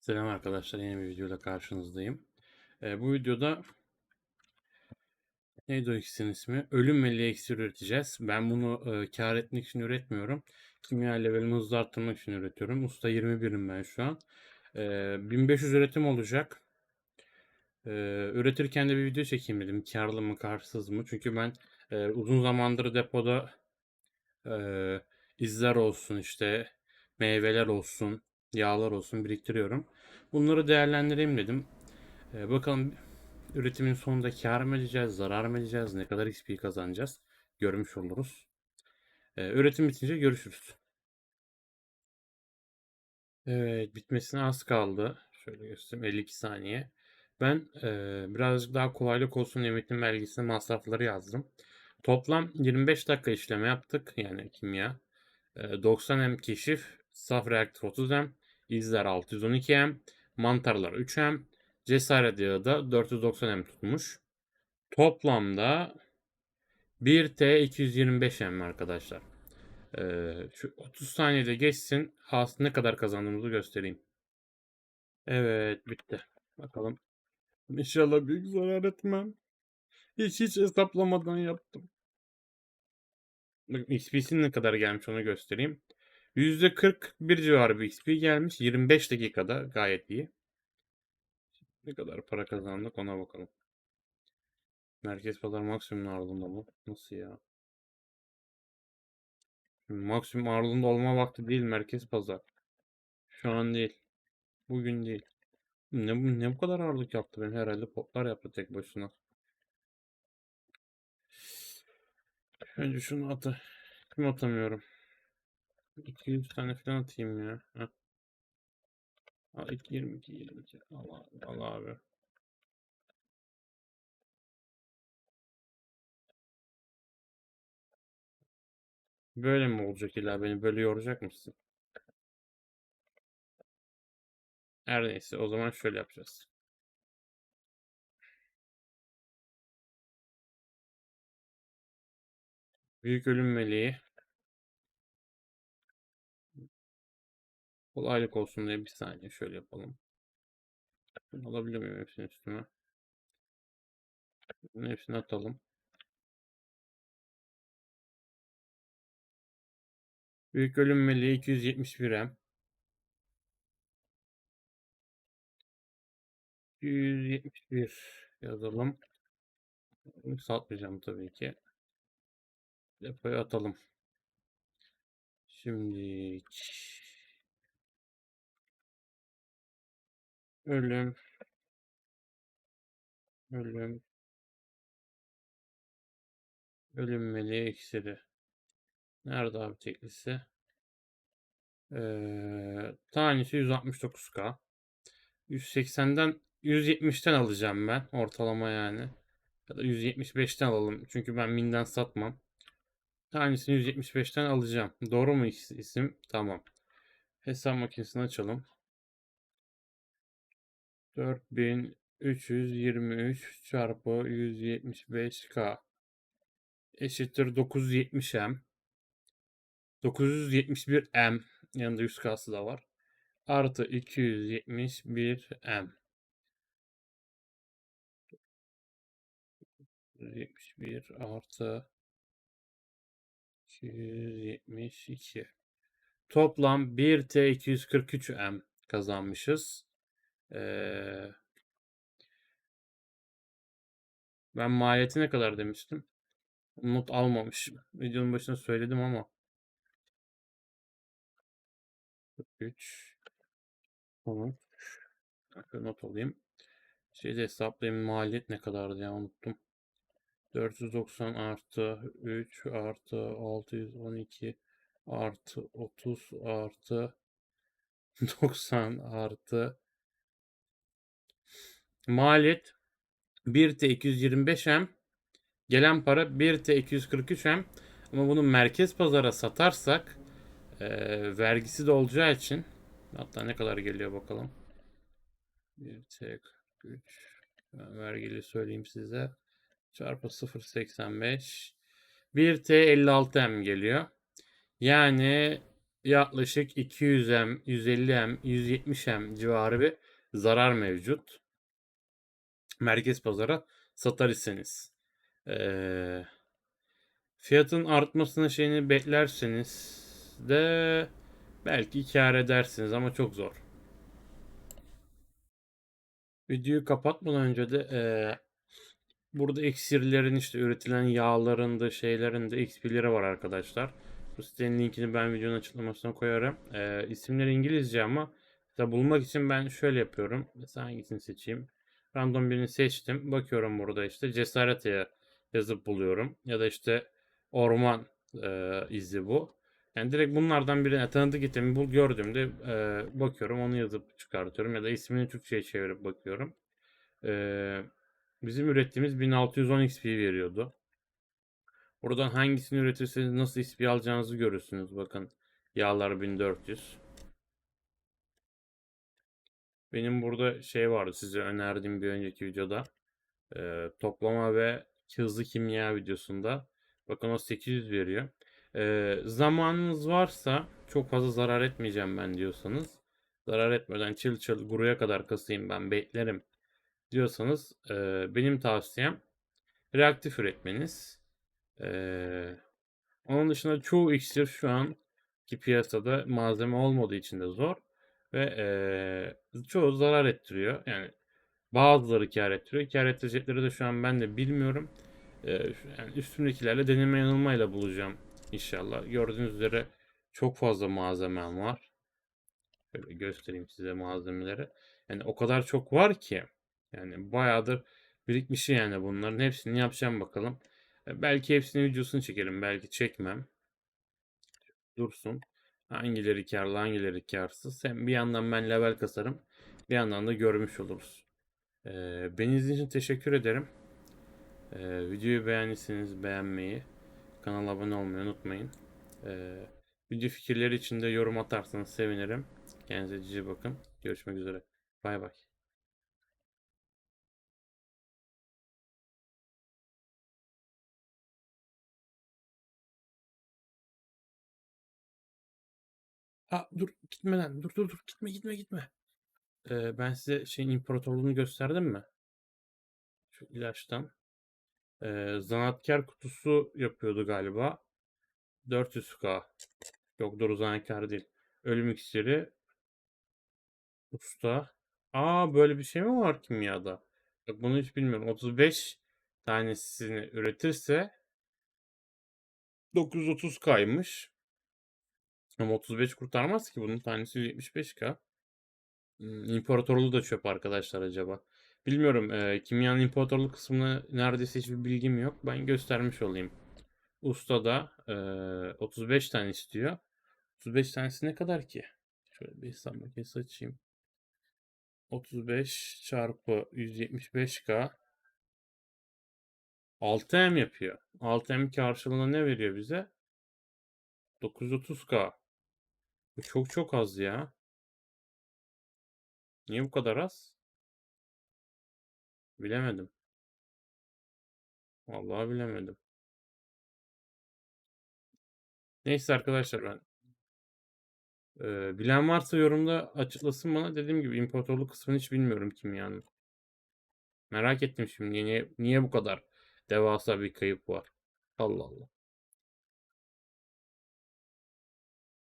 Selam arkadaşlar, yeni bir videoyla karşınızdayım. Ee, bu videoda neydi o ikisinin ismi? Ölüm meleği iksir üreteceğiz. Ben bunu e, kar etmek için üretmiyorum. Kimya levelimi hızlı arttırmak için üretiyorum. Usta 21'im ben şu an. Ee, 1500 üretim olacak. Ee, üretirken de bir video çekeyim dedim. Karlı mı, karsız mı? Çünkü ben e, uzun zamandır depoda e, izler olsun işte, meyveler olsun, yağlar olsun biriktiriyorum. Bunları değerlendireyim dedim. Ee, bakalım üretimin sonunda kar mı edeceğiz, zarar mı edeceğiz, ne kadar XP kazanacağız görmüş oluruz. Ee, üretim bitince görüşürüz. Evet, bitmesine az kaldı. Şöyle göstereyim 52 saniye. Ben e, birazcık daha kolaylık olsun emeklinin belgesine masrafları yazdım. Toplam 25 dakika işleme yaptık. Yani kimya. E, 90 M keşif, saf reaktif 30 M, izler 612 M, mantarlar 3 M, cesaret yağı da 490 M tutmuş. Toplamda 1T 225 M arkadaşlar. E, şu 30 saniyede geçsin. Aslında ne kadar kazandığımızı göstereyim. Evet bitti. Bakalım. İnşallah büyük zarar etmem. Hiç hiç hesaplamadan yaptım. XP'sinin ne kadar gelmiş onu göstereyim. %41 civarı bir XP gelmiş. 25 dakikada gayet iyi. Ne kadar para kazandık ona bakalım. Merkez pazar maksimum ağırlığında mı? Nasıl ya? Şimdi maksimum ağırlığında olma vakti değil merkez pazar. Şu an değil. Bugün değil. Ne, ne bu kadar ağırlık yaptı benim herhalde potlar yaptı tek başına. Önce şunu atı. Kim atamıyorum? 200 tane falan atayım ya. Heh. Al 2 22 22. Allah Allah abi. Böyle mi olacak illa beni böyle yoracak mısın? Her neyse o zaman şöyle yapacağız. Büyük ölüm meleği. Kolaylık olsun diye bir saniye şöyle yapalım. Bunu alabiliyor muyum hepsini üstüme? Hepsini atalım. Büyük ölüm meleği 271 M. 171 yazalım. Bunu satmayacağım tabii ki. Depoya atalım. Şimdi ölüm ölüm ölüm meleği iksiri. Nerede abi teklisi? Ee, tanesi 169k. 180'den 170'ten alacağım ben ortalama yani. Ya da 175'ten alalım. Çünkü ben minden satmam. Tanesini 175'ten alacağım. Doğru mu is- isim? Tamam. Hesap makinesini açalım. 4323 çarpı 175k eşittir 970m. 971m yanında 100k'sı da var. Artı 271m. 171 artı 272. Toplam 1T 243M kazanmışız. Ee, ben maliyeti ne kadar demiştim? Not almamışım. Videonun başında söyledim ama. 43. Tamam. Şöyle not alayım. Şeyde hesaplayayım maliyet ne kadardı ya unuttum. 490 artı 3 artı 612 artı 30 artı 90 artı maliyet 1T 225M gelen para 1T 243M ama bunu merkez pazara satarsak eee, vergisi de olacağı için hatta ne kadar geliyor bakalım? 1T 43 ben vergili söyleyeyim size. Çarpı 0.85 1T 56M geliyor. Yani yaklaşık 200M, 150M, 170M civarı bir zarar mevcut. Merkez pazara satar iseniz. Eee, fiyatın artmasını şeyini beklerseniz de belki kâr edersiniz ama çok zor. Videoyu kapatmadan önce de eee, burada iksirlerin işte üretilen yağların da şeylerin de XP'leri var arkadaşlar. Bu sitenin linkini ben videonun açıklamasına koyarım. Eee isimleri İngilizce ama bulmak için ben şöyle yapıyorum. Mesela hangisini seçeyim? Random birini seçtim. Bakıyorum burada işte cesaret ya- yazıp buluyorum. Ya da işte orman eee, izi bu. Yani direkt bunlardan birine tanıdık itemi bul gördüğümde eee, bakıyorum onu yazıp çıkartıyorum. Ya da ismini Türkçe'ye çevirip bakıyorum. Eee, bizim ürettiğimiz 1610 XP veriyordu. Buradan hangisini üretirseniz nasıl XP alacağınızı görürsünüz. Bakın yağlar 1400. Benim burada şey vardı size önerdiğim bir önceki videoda. Eee, toplama ve hızlı kimya videosunda. Bakın o 800 veriyor. Eee, zamanınız varsa çok fazla zarar etmeyeceğim ben diyorsanız. Zarar etmeden çıl çıl guruya kadar kasayım ben beklerim diyorsanız eee, benim tavsiyem reaktif üretmeniz. Eee, onun dışında çoğu iksir şu an ki piyasada malzeme olmadığı için de zor ve eee, çoğu zarar ettiriyor. Yani bazıları kâr ettiriyor. Kâr ettirecekleri de şu an ben de bilmiyorum. Eee, yani üstümdekilerle deneme yanılmayla bulacağım inşallah. Gördüğünüz üzere çok fazla malzemem var. Şöyle göstereyim size malzemeleri. Yani o kadar çok var ki. Yani bayağıdır birikmiş yani bunların hepsini yapacağım bakalım. E, Belki hepsini videosunu çekerim. Belki çekmem. Dursun. Hangileri karlı hangileri karsız. Hem bir yandan ben level kasarım. Bir yandan da görmüş oluruz. Ee, beni izlediğiniz için teşekkür ederim. Ee, videoyu beğendiyseniz beğenmeyi, kanala abone olmayı unutmayın. Ee, video fikirleri için de yorum atarsanız sevinirim. Kendinize cici bakın. Görüşmek üzere. Bay bay. Aa, dur gitme lan. Dur dur dur. Gitme gitme gitme. Ee, ben size şeyin imparatorluğunu gösterdim mi? Şu ilaçtan. Ee, zanaatkar kutusu yapıyordu galiba. 400k. Yok dur zanaatkar değil. Ölüm iksiri. Usta. Aa böyle bir şey mi var kimyada? Bak bunu hiç bilmiyorum. 35 tanesini üretirse 930k'ymış. Ama 35 kurtarmaz ki bunun tanesi 175k. Hmm, İmparatorluğu da çöp arkadaşlar acaba. Bilmiyorum. E, kimyanın imparatorluk kısmına neredeyse hiçbir bilgim yok. Ben göstermiş olayım. Usta da e, 35 tane istiyor. 35 tanesi ne kadar ki? Şöyle bir hesap makinesi açayım. 35 çarpı 175k 6M yapıyor. 6M karşılığında ne veriyor bize? 930k. Çok çok az ya. Niye bu kadar az? Bilemedim. Vallahi bilemedim. Neyse arkadaşlar ben Ee, bilen varsa yorumda açıklasın bana. Dediğim gibi imparatorluk kısmını hiç bilmiyorum kimyanın. Merak ettim şimdi niye, niye bu kadar devasa bir kayıp var. Allah Allah.